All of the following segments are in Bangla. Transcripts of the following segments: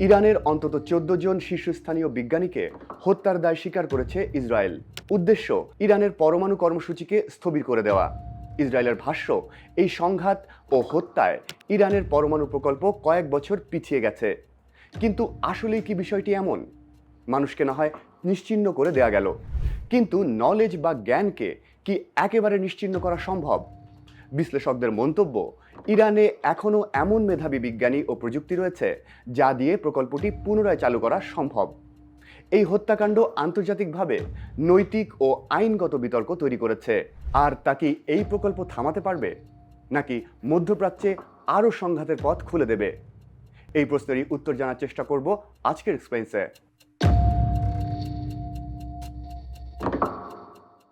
ইরানের অন্তত চোদ্দ জন শীর্ষস্থানীয় বিজ্ঞানীকে হত্যার দায় স্বীকার করেছে ইসরায়েল। উদ্দেশ্য, ইরানের পরমাণু কর্মসূচিকে স্থবির করে দেওয়া। ইসরায়েলের ভাষ্য, এই সংঘাত ও হত্যায় ইরানের পরমাণু প্রকল্প কয়েক বছর পিছিয়ে গেছে। কিন্তু আসলেই কি বিষয়টি এমন? মানুষকে না হয় নিশ্চিহ্ন করে দেয়া গেল। কিন্তু নলেজ বা জ্ঞানকে কি একেবারে নিশ্চিহ্ন করা সম্ভব? বিশ্লেষকদের মন্তব্য ইরানে এখনও এমন মেধাবী বিজ্ঞানী ও প্রযুক্তি রয়েছে যা দিয়ে প্রকল্পটি পুনরায় চালু করা সম্ভব। এই হত্যাকাণ্ড আন্তর্জাতিকভাবে নৈতিক ও আইনগত বিতর্ক তৈরি করেছে। আর তা কি এই প্রকল্প থামাতে পারবে? নাকি মধ্যপ্রাচ্যে আরও সংঘাতের পথ খুলে দেবে? এই প্রশ্নেরই উত্তর জানার চেষ্টা করব আজকের এক্সপেন্সে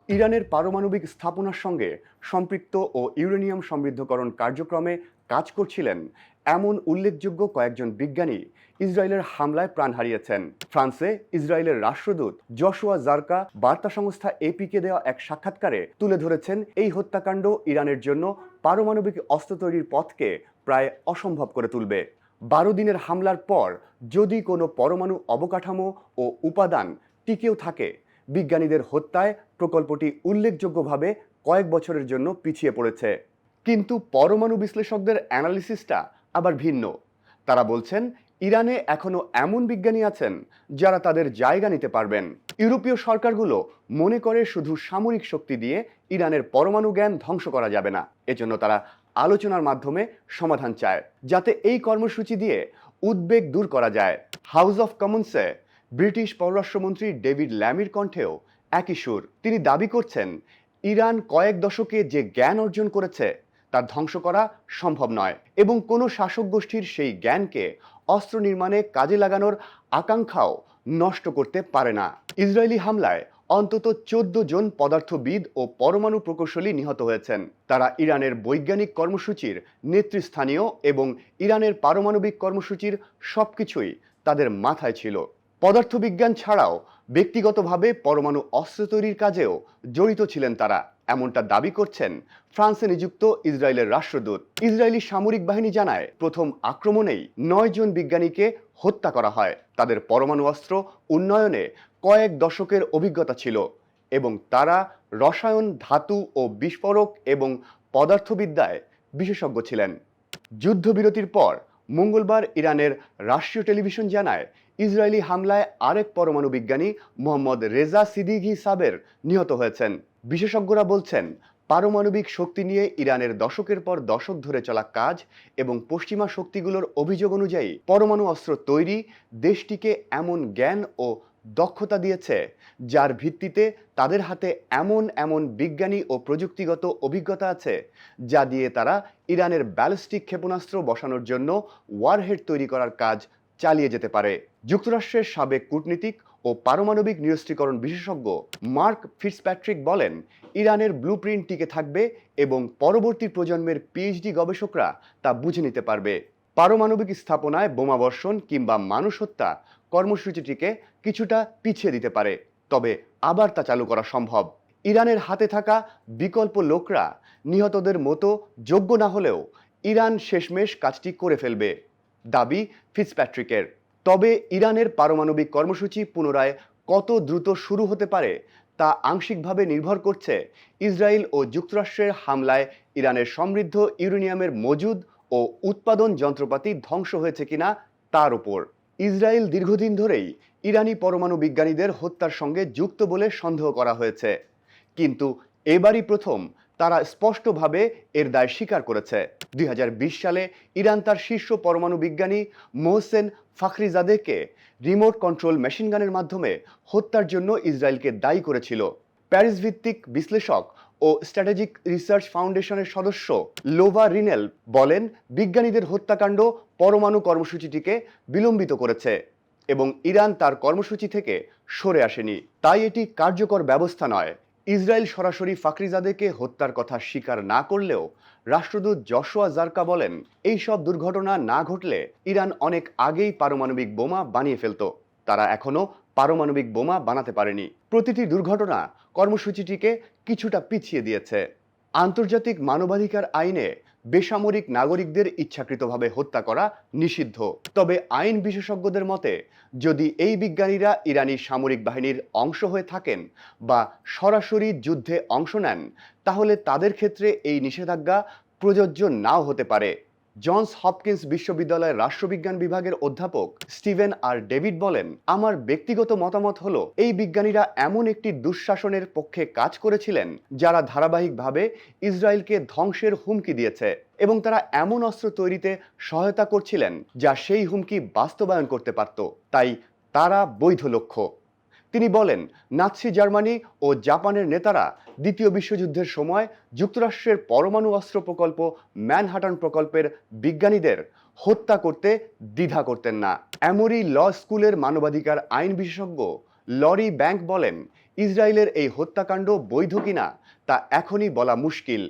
ইরানের পারমাণবিক স্থাপনার সঙ্গে সম্পৃক্ত ও ইউরেনিয়াম সমৃদ্ধকরণ কার্যক্রমে কাজ করছিলেন এমন উল্লেখযোগ্য কয়েকজন বিজ্ঞানী ইসরায়েলের হামলায় প্রাণ হারিয়েছেন। ফ্রান্সে ইসরায়েলের রাষ্ট্রদূত জশুয়া জারকা বার্তা সংস্থা এপিকে দেওয়া এক সাক্ষাৎকারে তুলে ধরেছেন, এই হত্যাকাণ্ড ইরানের জন্য পারমাণবিক অস্ত্র তৈরির পথকে প্রায় অসম্ভব করে তুলবে। বারো দিনের হামলার পর যদি কোনো পরমাণু অবকাঠামো ও উপাদান টিকেও থাকে বিজ্ঞানীদের হত্যায় প্রকল্পটি উল্লেখযোগ্যভাবে কয়েক বছরের জন্য পিছিয়ে পড়েছে। কিন্তু পরমাণু বিশ্লেষকদের অ্যানালিসিসটা আবার ভিন্ন। তারা বলছেন, ইরানে এখনও এমন বিজ্ঞানী আছেন যারা তাদের জায়গা নিতে পারবেন। ইউরোপীয় সরকারগুলো মনে করে শুধু সামরিক শক্তি দিয়ে ইরানের পরমাণু জ্ঞান ধ্বংস করা যাবে না। এজন্য তারা আলোচনার মাধ্যমে সমাধান চায়, যাতে এই কর্মসূচি দিয়ে উদ্বেগ দূর করা যায়। হাউস অফ কমন্সে ব্রিটিশ পররাষ্ট্রমন্ত্রী ডেভিড ল্যামির কণ্ঠেও একই সুর। তিনি দাবি করছেন, ইরান কয়েক দশকে যে জ্ঞান অর্জন করেছে, তা ধ্বংস করা সম্ভব নয় এবং কোনো শাসক গোষ্ঠীর সেই জ্ঞানকে অস্ত্র নির্মাণে কাজে লাগানোর আকাঙ্ক্ষাও নষ্ট করতে পারে না। ইসরায়েলি হামলায় অন্তত চোদ্দ জন পদার্থবিদ ও পরমাণু প্রকৌশলী নিহত হয়েছেন। তারা ইরানের বৈজ্ঞানিক কর্মসূচির নেতৃস্থানীয় এবং ইরানের পারমাণবিক কর্মসূচির সবকিছুই তাদের মাথায় ছিল। পদার্থবিজ্ঞান ছাড়াও ব্যক্তিগতভাবে পরমাণু অস্ত্র তৈরির কাজেও জড়িত ছিলেন তারা। এমনটা দাবি করছেন ফ্রান্সে নিযুক্ত ইসরায়েলের রাষ্ট্রদূত। ইসরায়েলি সামরিক বাহিনী জানায়, প্রথম আক্রমণেই নয় জন বিজ্ঞানীকে হত্যা করা হয়। তাদের পরমাণু অস্ত্র উন্নয়নে কয়েক দশকের অভিজ্ঞতা ছিল এবং তারা রসায়ন, ধাতু ও বিস্ফোরক এবং পদার্থবিদ্যায় বিশেষজ্ঞ ছিলেন। যুদ্ধবিরতির পর মঙ্গলবার ইরানের রাষ্ট্রীয় টেলিভিশন জানায় ইসরায়েলি হামলায় আরেক পরমাণু বিজ্ঞানী মোহাম্মদ রেজা সিদিঘি সাবের নিহত হয়েছেন। বিশেষজ্ঞরা বলছেন, পারমাণবিক শক্তি নিয়ে ইরানের দশকের পর দশক ধরে চলা কাজ এবং পশ্চিমা শক্তিগুলোর অভিযোগ অনুযায়ী পরমাণু অস্ত্র তৈরি দেশটিকে এমন জ্ঞান ও দক্ষতা দিয়েছে, যার ভিত্তিতে তাদের হাতে এমন এমন বিজ্ঞানী ও প্রযুক্তিগত অভিজ্ঞতা আছে, যা দিয়ে তারা ইরানের ব্যালিস্টিক ক্ষেপণাস্ত্র বসানোর জন্য ওয়ারহেড তৈরি করার কাজ চালিয়ে যেতে পারে। যুক্তরাষ্ট্রের সাবেক কূটনীতিক ও পারমাণবিক নিরস্ত্রীকরণ বিশেষজ্ঞ মার্ক ফিটসপ্যাট্রিক বলেন, ইরানের ব্লু টিকে থাকবে এবং পরবর্তী প্রজন্মের পিএইচডি গবেষকরা তা বুঝে নিতে পারবে। পারমাণবিক স্থাপনায় বোমাবর্ষণ কিংবা মানুষ হত্যা কর্মসূচিটিকে কিছুটা পিছিয়ে দিতে পারে, তবে আবার তা চালু করা সম্ভব। ইরানের হাতে থাকা বিকল্প লোকরা নিহতদের মতো যোগ্য না হলেও ইরান শেষমেশ কাজটি করে ফেলবে, দাবি ফিটসপ্যাট্রিকের তবে ইরানের পারমাণবিক কর্মসূচি পুনরায় কত দ্রুত শুরু হতে পারে তা আংশিকভাবে নির্ভর করছে ইসরায়েল ও যুক্তরাষ্ট্রের হামলায় ইরানের সমৃদ্ধ ইউরেনিয়ামের মজুদ ও উৎপাদন যন্ত্রপাতি ধ্বংস হয়েছে কিনা তার উপর। ইসরায়েল দীর্ঘদিন ধরেই ইরানি পরমাণু বিজ্ঞানীদের হত্যার সঙ্গে যুক্ত বলে সন্দেহ করা হয়েছে। কিন্তু এবারই প্রথম তারা স্পষ্টভাবে এর দায় স্বীকার করেছে। দুই হাজার বিশ সালে ইরান তার শীর্ষ পরমাণু বিজ্ঞানী মোহসেন ফাখরিজাদেকে রিমোট কন্ট্রোল মেশিনগানের মাধ্যমে হত্যার জন্য ইসরায়েলকে দায়ী করেছিল। প্যারিস ভিত্তিক বিশ্লেষক ও স্ট্র্যাটেজিক রিসার্চ ফাউন্ডেশনের সদস্য লোভা রিনেল বলেন, বিজ্ঞানীদের হত্যাকাণ্ড পরমাণু কর্মসূচিটিকে বিলম্বিত করেছে এবং ইরান তার কর্মসূচি থেকে সরে আসেনি। তাই এটি কার্যকর ব্যবস্থা নয়। ইসরায়েল সরাসরি ফাকরিজাদেকে হত্যার কথা স্বীকার না করলেও রাষ্ট্রদূত জশোয়া জারকা বলেন, এই সব দুর্ঘটনা না ঘটলে ইরান অনেক আগেই পারমাণবিক বোমা বানিয়ে ফেলত। তারা এখনও পারমাণবিক বোমা বানাতে পারেনি। প্রতিটি দুর্ঘটনা কর্মসূচিটিকে কিছুটা পিছিয়ে দিয়েছে। আন্তর্জাতিক মানবাধিকার আইনে বেসামরিক নাগরিকদের ইচ্ছাকৃতভাবে হত্যা করা নিষিদ্ধ। তবে আইন বিশেষজ্ঞদের মতে, যদি এই বিজ্ঞানীরা ইরানি সামরিক বাহিনীর অংশ হয়ে থাকেন বা সরাসরি যুদ্ধে অংশ নেন, তাহলে তাদের ক্ষেত্রে এই নিষেধাজ্ঞা প্রযোজ্য নাও হতে পারে। জনস হপকিন্স বিশ্ববিদ্যালয়ের রাষ্ট্রবিজ্ঞান বিভাগের অধ্যাপক স্টিভেন আর ডেভিড বলেন, আমার ব্যক্তিগত মতামত হলো, এই বিজ্ঞানীরা এমন একটি দুঃশাসনের পক্ষে কাজ করেছিলেন যারা ধারাবাহিকভাবে ইসরায়েলকে ধ্বংসের হুমকি দিয়েছে এবং তারা এমন অস্ত্র তৈরিতে সহায়তা করছিলেন যা সেই হুমকি বাস্তবায়ন করতে পারত। তাই তারা বৈধ লক্ষ্য। তিনি বলেন, নাৎসি জার্মানি ও জাপানের নেতারা দ্বিতীয় বিশ্বযুদ্ধের সময় যুক্তরাষ্ট্রের পরমাণু অস্ত্র প্রকল্প ম্যানহাটন প্রকল্পের বিজ্ঞানীদের হত্যা করতে দ্বিধা করতেন না। এমরি ল স্কুলের মানবাধিকার আইন বিশেষজ্ঞ লরি ব্যাংক বলেন, ইসরায়েলের এই হত্যাকাণ্ড বৈধ কিনা তা এখনই বলা মুশকিল।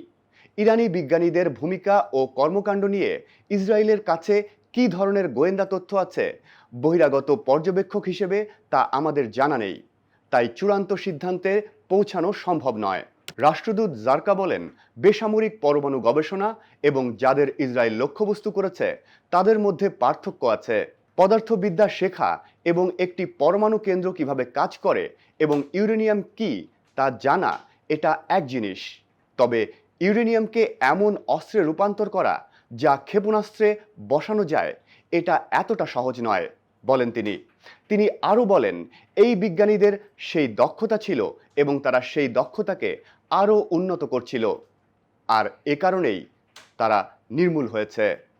ইরানি বিজ্ঞানীদের ভূমিকা ও কর্মকাণ্ড নিয়ে ইসরায়েলের কাছে কী ধরনের গোয়েন্দা তথ্য আছে? বহিরাগত পর্যবেক্ষক হিসেবে তা আমাদের জানা নেই। তাই চূড়ান্ত সিদ্ধান্তে পৌঁছানো সম্ভব নয়। রাষ্ট্রদূত জারকা বলেন, বেসামরিক পরমাণু গবেষণা এবং যাদের ইসরায়েল লক্ষ্যবস্তু করেছে, তাদের মধ্যে পার্থক্য আছে। পদার্থবিদ্যা শেখা এবং একটি পরমাণু কেন্দ্র কীভাবে কাজ করে এবং ইউরেনিয়াম কি তা জানা, এটা এক জিনিস। তবে ইউরেনিয়ামকে এমন অস্ত্রে রূপান্তর করা যা ক্ষেপণাস্ত্রে বসানো যায়, এটা এতটা সহজ নয়, বলেন তিনি। তিনি আরও বলেন, এই বিজ্ঞানীদের সেই দক্ষতা ছিল এবং তারা সেই দক্ষতাকে আরও উন্নত করছিল। আর এ কারণেই তারা নির্মূল হয়েছে।